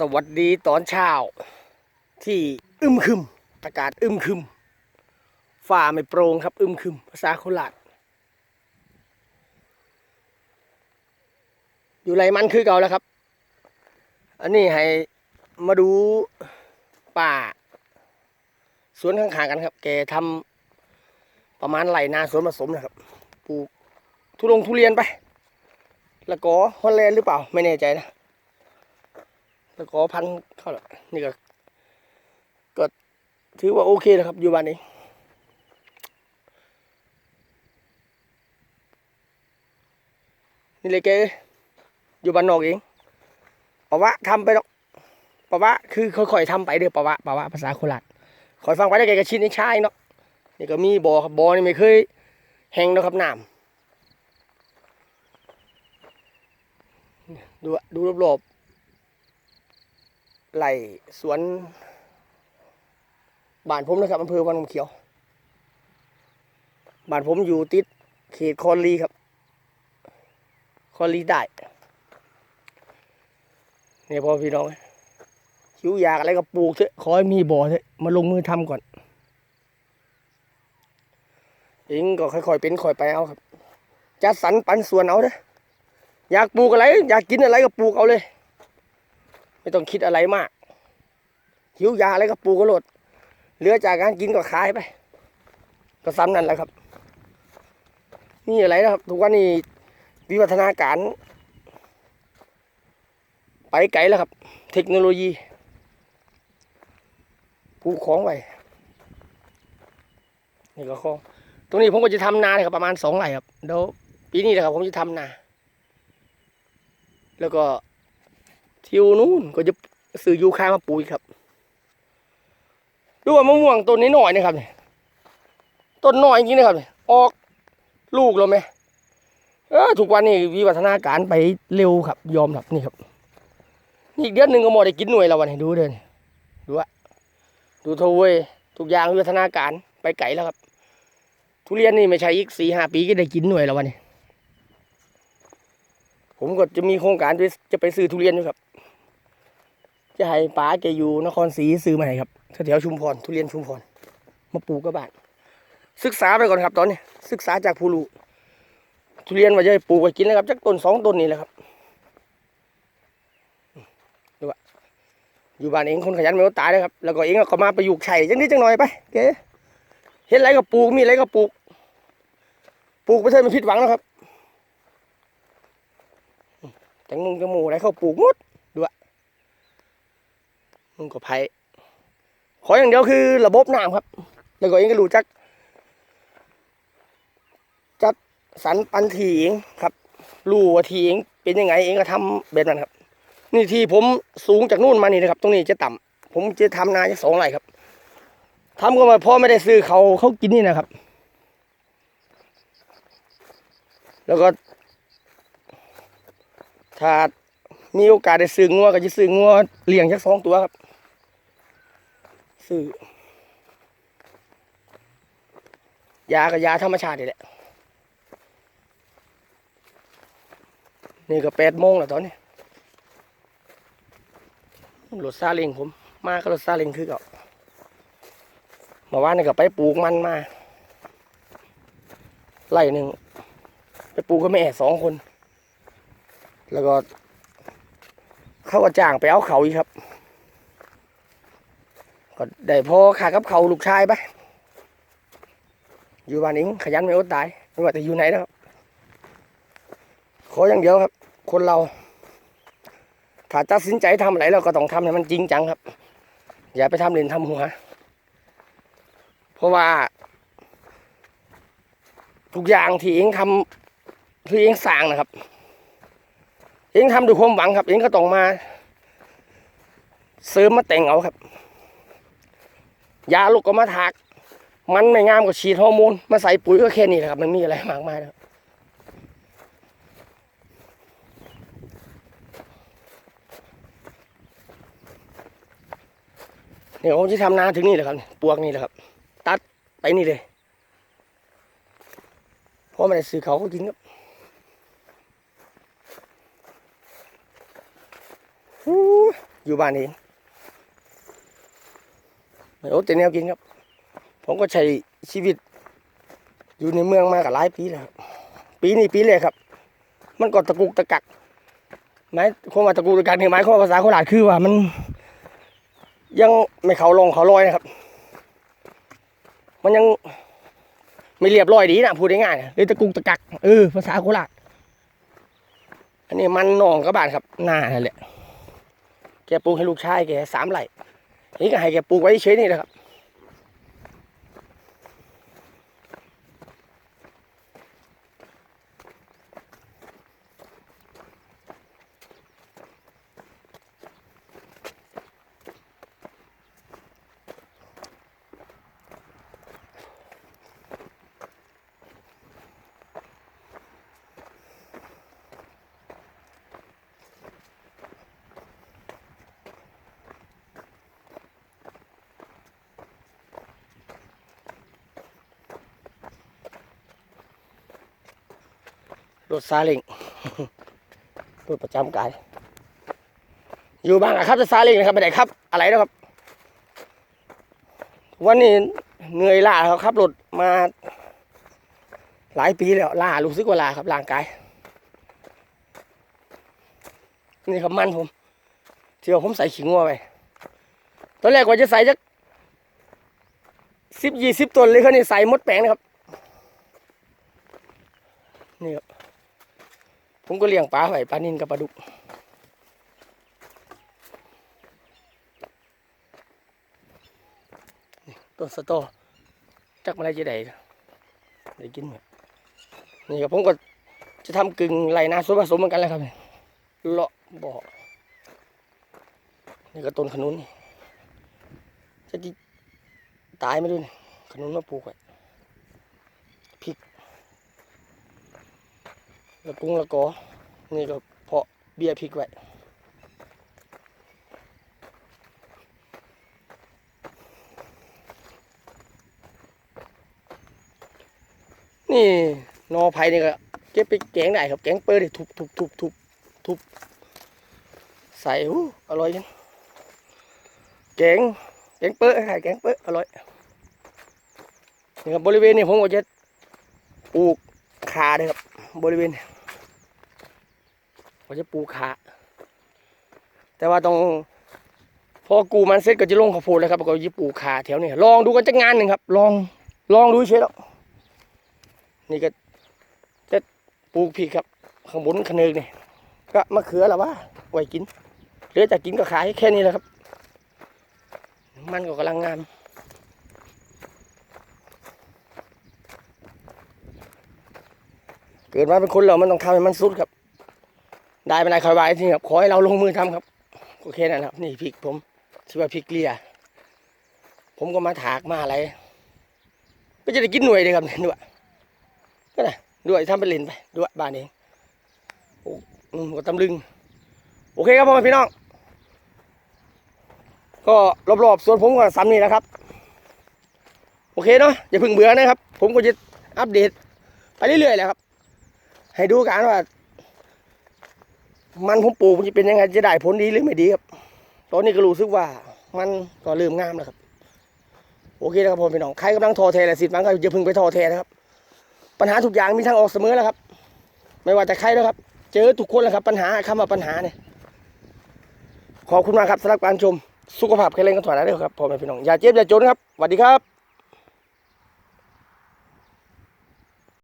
สวัสดีตอนเช้า ที่อึมครึมอากาศอึมครึมฟ้าไม่โปร่งครับ อึมครึมภาษาโคราชอยู่ไรมันคือเก่าแล้วครับ อันนี้ให้มาดูป่า สวนข้างๆกันครับ แกทำประมาณไรนาสวนผสมนะครับปลูกทุลงทุเรียนไป แล้วก็ฮอลแลนด์หรือเปล่า ไม่แน่ใจนะ ล้วก็พันเข้าละนี่ก็ก็ถือว่าโอเคนะครับ อยู่บ้านนี้นี่เลยแกอยู่บ้านนอกเองปะวะทำไปหรอกปะวะคือค่อยๆทำไปเด้อปะวะปะวะภาษาโคราชคอยฟังไปได้วแกก็ชินนี่ใช่เนาะนี่ก็มีบ่อครับบ่อนี่ไม่เคยแห้งเนาะครับน้ำดูดูรอบๆ ไหลสวนบ้านผมนะครับอำเภอวังน้ำเขียวบ้านผมอยู่ติดเขตคอนลีครับ คอนลีได้เนี่ยพ่อพี่น้องหิวอยากอะไรก็ปลูกเถอะขอให้มีบ่อเถอะมาลงมือทำก่อนเองก็ค่อยๆเป็นค่อยไปเอาครับจัดสรรปันส่วนเอาเด้ออยากปลูกอะไร อยากกินอะไรก็ปลูกเอาเลย ไม่ต้องคิดอะไรมาก หิวยาอะไรก็ปูกก็โหลดเหลือจากการกินก็ขายไป ก็ซ้ำนั่นแหละครับ นี่อะไรนะครับทุกวันนี้วิวัฒนาการ ไปไกลแล้วครับ เทคโนโลยีปลูกของไว้นี่ก็ของตรงนี้ผมก็จะทำนาเลยครับประมาณสองไร่ครับเดี๋ยวปีนี้นะครับผมจะทำนา แล้วก็ ทิวนู้นก็จะซื้อยูคามาปลูกอีกครับดูว่ามะม่วงต้นนี้หน่อยนะครับเนี่ยต้นหน้อยจริงนะครับเนี่ยออกลูกแล้วไหมเออทุกวันนี้วิวัฒนาการไปเร็วครับ ยอมรับนี่ครับนี่เดือนหนึ่งก็หมดได้กินหน่วยแล้ววันนี้ดูเดินดูอะดูทวยทุกอย่างวิวัฒนาการไปไกลแล้วครับ ทุเรียนนี่ไม่ใช่อีกสี่ห้าปีก็ได้กินหน่วยแล้ววันนี้ ผมก็จะมีโครงการจะจะไปซื้อทุเรียนอยู่ครับ จะให้ป๋าแกอยู่นครศรีซื้อมาให้ครับแถวๆชุมพรทุเรียนชุมพรมาปลูกกับบ้านศึกษาไปก่อนครับตอนนี้ ศึกษาจากผู้รู้ทุเรียนว่าจะปลูกไว้กินนะครับจักต้นสองต้นนี่แหละครับดูว่าอยู่บ้านเองคนขยันไม่ตายเลยครับแล้วก็เองก็มาประยุกต์ใช้จังนิดจังหน่อยไปเก๋เห็นอะไรก็ปลูกมีอะไรก็ปลูก ปลูกไปเถอะไม่ผิดหวังนะครับแตงโมจมูกอะไรเขาปลูกหมด มึงก็ไผ่ขออย่างเดียวคือระบบน้ำครับ แล้วก็เองก็รู้จัก จัดสรรปันทีเองครับรู้ว่าทีเองเป็นยังไงเองก็ทำแบบนั้นครับ นี่ที่ผมสูงจากนู่นมานี่นะครับ ตรงนี้จะต่ำผมจะทำนาจะสองไร่ครับทำก็มาพ่อไม่ได้ซื้อเขาเขากินนี่นะครับ แล้วก็ถ้ามีโอกาสได้ซื้องัวก็จะซื้องัวเลี้ยงสักสองตัวครับ ซื้อยาก็ยาธรรมชาตินี่แหละ นี่ก็แปดโมงแล้วตอนนี้รถซาเล้งผม มาก็รถซาเล้งคือเก่าเมื่อวานนี่ก็ไปปลูกมันมาไร่หนึ่งไปปลูกกับแม่สองคน แล้วก็ เขาก็จ้างไปเอาเขาอีกครับ ก็ได้พอขากับเขาลูกชายไปอยู่บ้านเองขยันไม่อดตายไม่ว่าจะอยู่ไหนนะครับขออย่างเดียวครับ คนเรา ถ้าตัดสินใจทำอะไรเราก็ต้องทำให้มันจริงจังครับ อย่าไปทำเล่นทำหัว เพราะว่า ทุกอย่างที่เองทำที่เองสร้างนะครับ เองทำด้วยความหวังครับ เองก็ต้องมาเสริมมาแต่งเอาครับ ยาลูกก็มาถากมันไม่งามก็ฉีดฮอร์โมนมาใส่ปุ๋ยก็แค่นี้แหละครับ มันมีอะไรมากมายนะครับเนี่ยผมจะทำนาถึงนี่แหละครับปวกนี่แหละครับ ตัดไปนี่เลยเพราะไม่ได้ซื้อเขาก็กินครับอู้อยู่บ้านเอง ไม่อดแต่แนวกินครับ ผมก็ใช้ชีวิต อยู่ในเมืองมากับหลายปีแล้วครับปีนี้ปีแรกครับ มันก็ตะกุกตะกักหมายความว่าตะกุกตะกักนี่หมายความาภาษาโคราชคือว่ามัน ยังไม่เขาลงเขาลอยนะครับ มันยังไม่เรียบร้อยดีนะพูดง่ายๆเลยตะกุกตะกักเออภาษาโคราชอันนี้มันหนองกระบาดครับหน้านั่นแหละแกปลูกให้ลูกชายแกสามไร่ นี่ก็ให้แกปลูกไว้เฉยนี่แหละครับ รถซาเล้งรถประจำกาย อยู่บ้างอะครับจะซาเล้งนะครับไม่ได้ครับ อะไรนะครับ วันนี้เหนื่อยล้าครับขับรถมาหลายปีแล้วล้ารู้สึกว่าล้าครับร่างกาย นี่ครับมันผมเที่ว่าผมใส่ขิงงัวไปตอนแรกว่าจะใส่จักสิบยี่สิบต้นเลยเขานี่ใส่มดแปลงนะครับนี่ครับ ผมก็เลี้ยงปลาไว้ปลานินกับปลาดุกต้นสตอจักมาได้จะได้ได้กินไหมนี่ครับผมก็จะทำกึ่งไรนาส่วนผสมเหมือนกันแล้วครับนี่เลาะบ่อนี่ก็ต้นขนุนจะตีตายไม่รู้นี่ขนุนมาปลูกไว้พริก ล้วกุ้งแล้วก็นี่ก็เพาะเบี้ยพริกไว้นี่นอไผ่นี่ก็เก็บไปแกงได้ครับแกงเปิดดิทุบทุบทุบทุบทุบใส่อู้อร่อยจังแกงแกงเปิดค่แกงเปิดอร่อยนี่ครับบริเวณนี้ผมก็จะปลูกขาเลยครับบริเวณนี้ ผมจะปลูกขา แต่ว่าต้องพอกูมันเสร็จก็จะลงข้าวโพดแล้วครับก็จะปลูกขาแถวนี้ลองดูกันจักงานหนึ่งครับ ลองลองดูเฉยแล้วนี่ก็จะปลูกพริกครับข้างบนขนึกนี่ก็มะเขือละว่าไว้กินเหลือจากกินก็ขายแค่นี้แหละครับ มันก็กำลังงามเกิดมาเป็นคนเรามันต้องทำให้มันสุดครับ ได้ไม่ไดคอยไว้ที่ครับขอให้เราลงมือทำครับ โอเคนั่นครับ นี่พริกผมชื่อว่าพริกเกลียผมก็มาถากมาอะไรก็จะได้กินหน่วยเลยครับเนี่ยด้วยก็ได้ด้วยทำเป็นเลนไปด้วยบ้านเองโอ้อืมก็ตำลึง โอเคครับพ่อแม่พี่น้อง ก็รอบๆสวนผมก็ซ้ำนี่นะครับ โอเคเนาะอย่าพิ่งเบื่อนะครับ ผมก็จะอัปเดตไปเรื่อยๆแหละครับ ให้ดูกันว่า มันผมปลูกมันจะเป็นยังไงจะได้ผลดีหรือไม่ดีครับ ตอนนี้ก็รู้สึกว่ามันก็เริ่มงามแล้วครับ โอเคนะครับผมพี่น้องใครกำลังทอแทและสิทธิ์มันก็อย่าเพึ่งไปทอแท้นะครับ ปัญหาทุกอย่างมีทางออกเสมอแล้วครับ ไม่ว่าจะใครนะครับ เจอทุกคนแหละครับ ปัญหาคำว่าปัญหาเนี่ยขอบคุณมากครับสำหรับการชมสุขภาพแข็งแรงกันถวายนะเด้อครับพ่อแม่พี่น้องอย่าเจ็บอย่าจนครับสวัสดีครับ